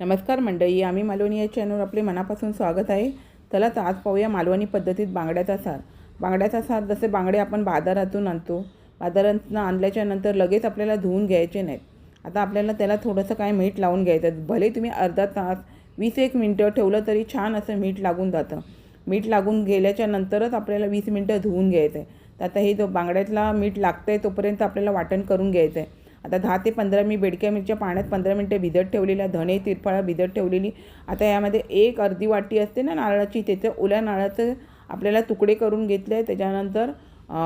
नमस्कार मंडळी आम्ही मालवणी या चॅनलवर आपले मनापासून स्वागत आहे. चला तर आज पाहूया मालवणी पद्धतीत बांगड्याचा सार. बांगड्याचा सार जसे बांगडे आपण बाजारातून आणतो बाजारातून आणल्याच्या नंतर लगेच आपल्याला धुवून घ्यायचे नाहीत. आता आपल्याला त्याला थोडंसं काय मीठ लावून घ्यायचं भले तुम्ही अर्धा तास वीस एक मिनटं ठेवलं तरी छान असं मीठ लागून जातं. मीठ लागून गेल्याच्या नंतरच आपल्याला वीस मिनटं धुवून घ्यायचं आहे तर आता हे जो बांगड्यातला मीठ लागतं आहे तोपर्यंत आपल्याला वाटण करून घ्यायचं आहे आता दहा ते पंधरा मी बेडक्या मिरच्या पाण्यात पंधरा मिनटं भिजत ठेवलेल्या धणे तिरफळा भिजत ठेवलेली. आता यामध्ये एक अर्धी वाटी असते ना नारळाची त्याचं ओल्या नारळाचं आपल्याला तुकडे करून घेतले आहे त्याच्यानंतर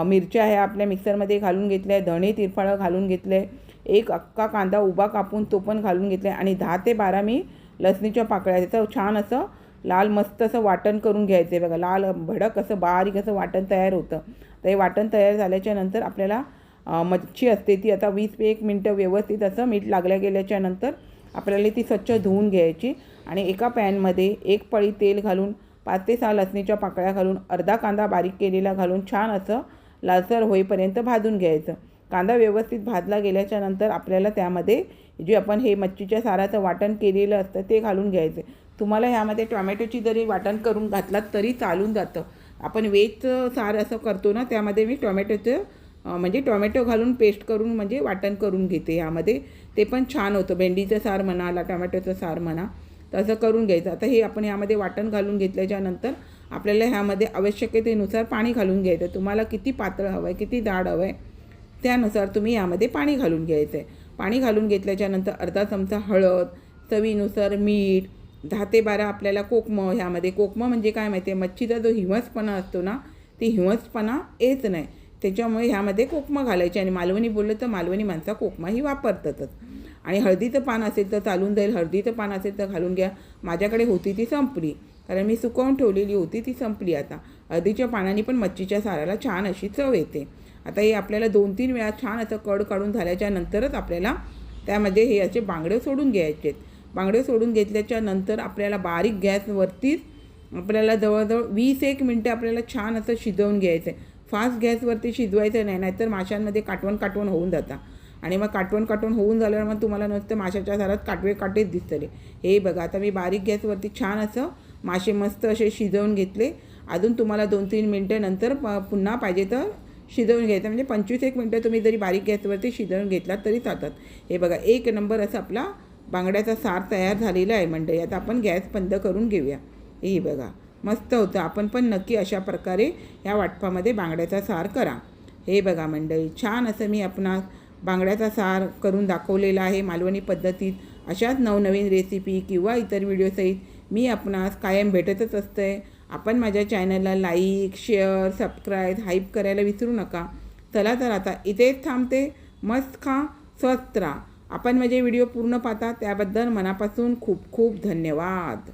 मिरच्या ह्या आपल्या मिक्सरमध्ये घालून घेतल्या आहे धणे तिरफळं घालून घेतले एक अक्का कांदा उभा कापून तो पण घालून घेतला आहे आणि दहा ते बारा मी लसणीच्या पाकळ्या त्याचं छान असं लाल मस्त असं वाटण करून घ्यायचं आहे बघा लाल भडक असं बारीक असं वाटण तयार होतं. तर हे वाटण तयार झाल्याच्यानंतर आपल्याला मच्छी असते ती आता वीस ते एक मिनटं व्यवस्थित असं मीठ लागल्या गेल्याच्यानंतर आपल्याला ती स्वच्छ धुवून घ्यायची आणि एका पॅनमध्ये एक पळी तेल घालून पाच ते सहा लसणीच्या पाकळ्या घालून अर्धा कांदा बारीक केलेला घालून छान असं लालसर होईपर्यंत भाजून घ्यायचं. कांदा व्यवस्थित भाजला गेल्याच्यानंतर आपल्याला त्यामध्ये जे आपण हे मच्छीच्या साराचं वाटण केलेलं असतं ते घालून घ्यायचं. तुम्हाला ह्यामध्ये टोमॅटोची जरी वाटण करून घातलात तरी चालून जातं. आपण वेजचं सार असं करतो ना त्यामध्ये मी टोमॅटोचं म्हणजे टोमॅटो घालून पेस्ट करून म्हणजे वाटण करून घेते ह्यामध्ये ते पण छान होतं. भेंडीचं सार म्हणा ला टोमॅटोचं सार म्हणा तसं करून घ्यायचं. आता हे आपण ह्यामध्ये वाटण घालून घेतल्याच्यानंतर आपल्याला ह्यामध्ये आवश्यकतेनुसार पाणी घालून घ्यायचं तुम्हाला किती पातळ हवं आहे किती जाड हवं आहे त्यानुसार तुम्ही यामध्ये पाणी घालून घ्यायचं आहे पाणी घालून घेतल्याच्यानंतर अर्धा चमचा हळद चवीनुसार मीठ दहा ते बारा आपल्याला कोकमं ह्यामध्ये. कोकमं म्हणजे काय माहिती आहे मच्छीचा जो हिवसपणा असतो ना ती हिवसपणा येत नाही. त्याच्यामुळे ह्यामध्ये कोकमा घालायचे. आणि मालवणी बोललं तर मालवणी माणसा कोकमा ही वापरतातच. आणि हळदीचं पान असेल तर चालून जाईल. हळदीचं पान असेल तर घालून घ्या. माझ्याकडे होती ती संपली. कारण मी सुकवून ठेवलेली होती ती संपली आता. हळदीच्या पानाने पण मच्छीच्या साराला छान अशी चव येते. आता हे आपल्याला दोन तीन वेळा छान असं कड काढून झाल्याच्या नंतरच आपल्याला त्यामध्ये हे असे बांगडे सोडून घ्यायचे आहेत. बांगडे सोडून घेतल्याच्या नंतर आपल्याला बारीक गॅसवरतीच आपल्याला जवळजवळ वीस एक मिनटं आपल्याला छान असं शिजवून घ्यायचं आहे. फास्ट गॅसवरती शिजवायचं नाही नाहीतर माशांमध्ये काटवण काटवण होऊन जातं. आणि मग काटवण काटवण होऊन झाल्यावर मग तुम्हाला नुसतं माशाच्या सारात काटवे काटेच दिसतले. हे बघा आता मी बारीक गॅसवरती छान असं मासे मस्त असे शिजवून घेतले. अजून तुम्हाला दोन तीन मिनटं नंतर प- पुन्हा पाहिजे तर शिजवून घ्यायचं. म्हणजे पंचवीस एक मिनटं तुम्ही जरी बारीक गॅसवरती शिजवून घेतलात तरी चालतात. हे बघा एक नंबर असं आपला बांगड्याचा सार तयार झालेला आहे मंडळी. आता आपण गॅस बंद करून घेऊया. हे बघा. मस्त होतं. आपण पण नक्की अशा प्रकारे ह्या वाटपामध्ये बांगड्याचा सार करा. हे बघा मंडळी छान असं मी आपणास बांगड्याचा सार करून दाखवलेला आहे. मालवणी पद्धतीत अशाच नवनवीन रेसिपी किंवा इतर व्हिडिओसहित मी आपणास कायम भेटतच असते. आपण माझ्या चॅनलला लाईक शेअर सबस्क्राईब हाईप करायला विसरू नका. चला तर आता इथेच थांबते. मस्त खा स्वस्त राहा. आपण माझे व्हिडिओ पूर्ण पाहता त्याबद्दल मनापासून खूप खूप धन्यवाद.